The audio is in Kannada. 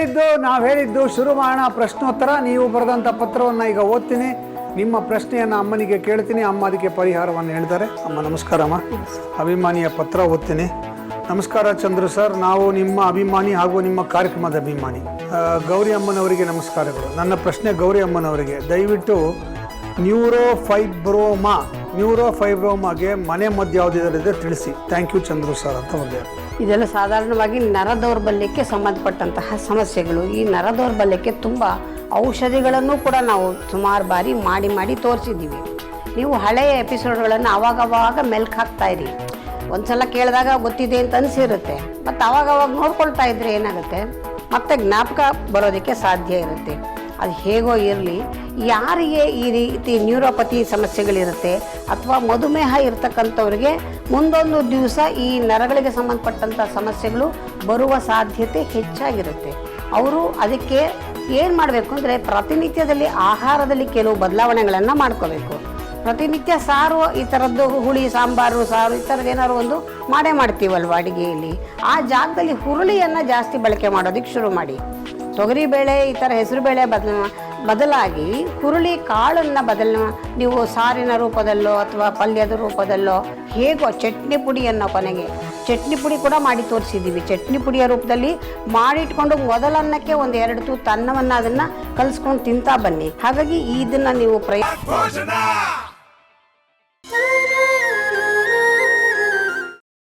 ಹೇಳಿದ್ದು ನಾವು ಹೇಳಿದ್ದು ಶುರು ಮಾಡೋಣ ಪ್ರಶ್ನೋತ್ತರ. ನೀವು ಬರೆದಂಥ ಪತ್ರವನ್ನು ಈಗ ಓದ್ತೀನಿ. ನಿಮ್ಮ ಪ್ರಶ್ನೆಯನ್ನು ಅಮ್ಮನಿಗೆ ಕೇಳ್ತೀನಿ. ಅಮ್ಮ ಅದಕ್ಕೆ ಪರಿಹಾರವನ್ನು ಹೇಳ್ತಾರೆ. ಅಮ್ಮ, ನಮಸ್ಕಾರ ಅಮ್ಮ. ಅಭಿಮಾನಿಯ ಪತ್ರ ಓದ್ತೀನಿ. ನಮಸ್ಕಾರ ಚಂದ್ರು ಸರ್. ನಾವು ನಿಮ್ಮ ಅಭಿಮಾನಿ ಹಾಗೂ ನಿಮ್ಮ ಕಾರ್ಯಕ್ರಮದ ಅಭಿಮಾನಿ. ಗೌರಿ ಅಮ್ಮನವರಿಗೆ ನಮಸ್ಕಾರಗಳು. ನನ್ನ ಪ್ರಶ್ನೆ ಗೌರಿ ಅಮ್ಮನವರಿಗೆ. ದಯವಿಟ್ಟು ನ್ಯೂರೋಫೈಬ್ರೋಮಾ, ನ್ಯೂರೋಫೈಬ್ರೋಮಾಗೆ ಮನೆ ಮದ್ದು ಯಾವುದಿದೆ ತಿಳಿಸಿ. ಥ್ಯಾಂಕ್ ಯು ಚಂದ್ರು ಸರ್ ಅಂತ ಒಂದು ಇದೆಲ್ಲ ಸಾಧಾರಣವಾಗಿ ನರ ದೌರ್ಬಲ್ಯಕ್ಕೆ ಸಂಬಂಧಪಟ್ಟಂತಹ ಸಮಸ್ಯೆಗಳು. ಈ ನರ ದೌರ್ಬಲ್ಯಕ್ಕೆ ತುಂಬ ಔಷಧಿಗಳನ್ನು ಕೂಡ ನಾವು ಸುಮಾರು ಬಾರಿ ಮಾಡಿ ಮಾಡಿ ತೋರಿಸಿದ್ದೀವಿ. ನೀವು ಹಳೆಯ ಎಪಿಸೋಡ್ಗಳನ್ನು ಆವಾಗವಾಗ ಮೆಲ್ಕ್ ಹಾಕ್ತಾ ಇರಿ. ಒಂದ್ಸಲ ಕೇಳಿದಾಗ ಗೊತ್ತಿದೆ ಅಂತ ಅನಿಸಿರುತ್ತೆ. ಮತ್ತು ಆವಾಗವಾಗ ನೋಡ್ಕೊಳ್ತಾ ಇದ್ರೆ ಏನಾಗುತ್ತೆ? ಮತ್ತೆ ಜ್ಞಾಪಕ ಬರೋದಕ್ಕೆ ಸಾಧ್ಯ ಇರುತ್ತೆ. ಅದು ಹೇಗೋ ಇರಲಿ, ಯಾರಿಗೆ ಈ ರೀತಿ ನ್ಯೂರೋಪತಿ ಸಮಸ್ಯೆಗಳಿರುತ್ತೆ ಅಥವಾ ಮಧುಮೇಹ ಇರತಕ್ಕಂಥವ್ರಿಗೆ ಮುಂದೊಂದು ದಿವಸ ಈ ನರಗಳಿಗೆ ಸಂಬಂಧಪಟ್ಟಂಥ ಸಮಸ್ಯೆಗಳು ಬರುವ ಸಾಧ್ಯತೆ ಹೆಚ್ಚಾಗಿರುತ್ತೆ. ಅವರು ಅದಕ್ಕೆ ಏನು ಮಾಡಬೇಕು ಅಂದರೆ ಪ್ರತಿನಿತ್ಯದಲ್ಲಿ ಆಹಾರದಲ್ಲಿ ಕೆಲವು ಬದಲಾವಣೆಗಳನ್ನು ಮಾಡ್ಕೋಬೇಕು. ಪ್ರತಿನಿತ್ಯ ಸಾರು, ಈ ಥರದ್ದು ಹುಳಿ, ಸಾಂಬಾರು, ಸಾರು, ಈ ಥರದ್ದು ಏನಾದ್ರು ಒಂದು ಮಾಡೇ ಮಾಡ್ತೀವಲ್ವ ಅಡುಗೆಯಲ್ಲಿ? ಆ ಜಾಗದಲ್ಲಿ ಹುರುಳಿಯನ್ನು ಜಾಸ್ತಿ ಬಳಕೆ ಮಾಡೋದಕ್ಕೆ ಶುರು ಮಾಡಿ. ತೊಗರಿಬೇಳೆ ಈ ಥರ ಹೆಸರುಬೇಳೆ ಬದ ಬದಲಾಗಿ ಹುರುಳಿ ಕಾಳನ್ನು ಬದಲ, ನೀವು ಸಾರಿನ ರೂಪದಲ್ಲೋ ಅಥವಾ ಪಲ್ಯದ ರೂಪದಲ್ಲೋ ಹೇಗೋ ಚಟ್ನಿ ಪುಡಿಯನ್ನು ಕೊನೆಗೆ, ಚಟ್ನಿ ಪುಡಿ ಕೂಡ ಮಾಡಿ ತೋರಿಸಿದ್ದೀವಿ ಚಟ್ನಿ ಪುಡಿಯ ರೂಪದಲ್ಲಿ ಮಾಡಿಟ್ಕೊಂಡು ಮೊದಲನ್ನಕ್ಕೆ ಒಂದು ಎರಡು ತೂತು ಅನ್ನವನ್ನು ಅದನ್ನು ಕಲಿಸ್ಕೊಂಡು ತಿಂತಾ ಬನ್ನಿ. ಹಾಗಾಗಿ ಇದನ್ನು ನೀವು ಪ್ರಯ